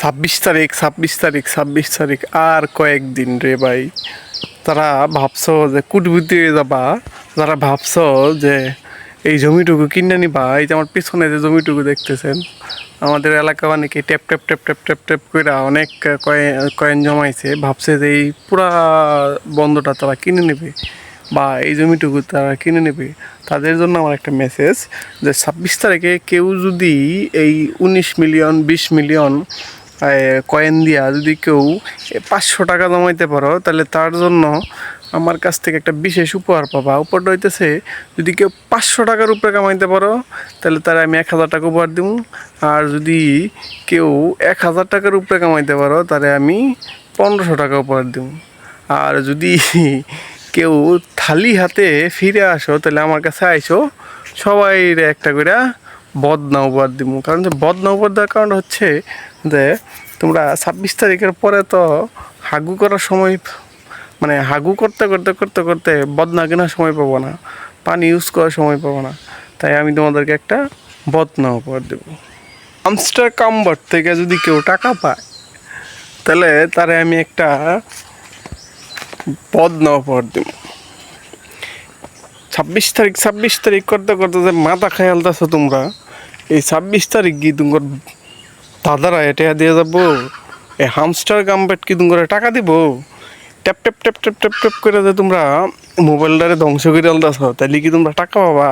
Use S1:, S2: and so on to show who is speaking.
S1: ছাব্বিশ তারিখ ছাব্বিশ তারিখ ছাব্বিশ তারিখ আর কয়েকদিন রে ভাই। তারা ভাবছ যে কুটবুদ্ধি হয়ে যাবা। যারা ভাবছ যে এই জমিটুকু কিনে নিবা। এই যে আমার পিছনে যে জমিটুকু দেখতেছেন, আমাদের এলাকা অনেকে tap tap tap tap tap tap করে অনেক কয়েন কয়েন জমাইছে। ভাবছে যে এই পুরা বন্ধটা তারা কিনে নেবে বা এই জমিটুকু তারা কিনে নেবে। তাদের জন্য আমার একটা মেসেজ যে ছাব্বিশ তারিখে কেউ যদি এই উনিশ মিলিয়ন, বিশ মিলিয়ন কয়েন দিয়া যদি কেউ পাঁচশো টাকা জমাইতে পারো, তাহলে তার জন্য আমার কাছ থেকে একটা বিশেষ উপহার পাবা। উপহারটা হইতেছে, যদি কেউ পাঁচশো টাকার উপরে কামাইতে পারো, তাহলে তারা আমি এক হাজার টাকা উপহার দিব আর যদি কেউ এক হাজার টাকার উপরে কামাইতে পারো তাহলে আমি পনেরোশো টাকা উপহার দিব আর যদি কেউ থালি হাতে ফিরে আসো, তাহলে আমার কাছে আইসো সবাই একটা করে বদনা উপহার দিব। কারণ যে বদনা উপহার দেওয়ার কারণ হচ্ছে যে তোমরা ছাব্বিশ তারিখের পরে তো হাগু করার সময় মানে হাগু করতে করতে করতে করতে বদনা কেনার সময় পাবো না। পানি ইউজ করার সময় পাবো না। তাই আমি তোমাদেরকে একটা বদনা উপহার দেবো। আমস্টার কাম্বার থেকে যদি কেউ টাকা পায়, তাহলে তারে আমি একটা বদনা উপহার দেবো। ছাব্বিশ তারিখ ছাব্বিশ তারিখ করতে করতে যে মাথা খেয়াল আছো তোমরা? এই ছাব্বিশ তারিখ কি তোমার দাদারা এটা দিয়ে যাব? এই হামস্টার গাম্বেট কি তোমার টাকা দিব? Tap tap tap tap tap tap করে যে তোমরা মোবাইলটারে ধ্বংস করে আলদাছ তাহলে কি তোমরা টাকা পাবা?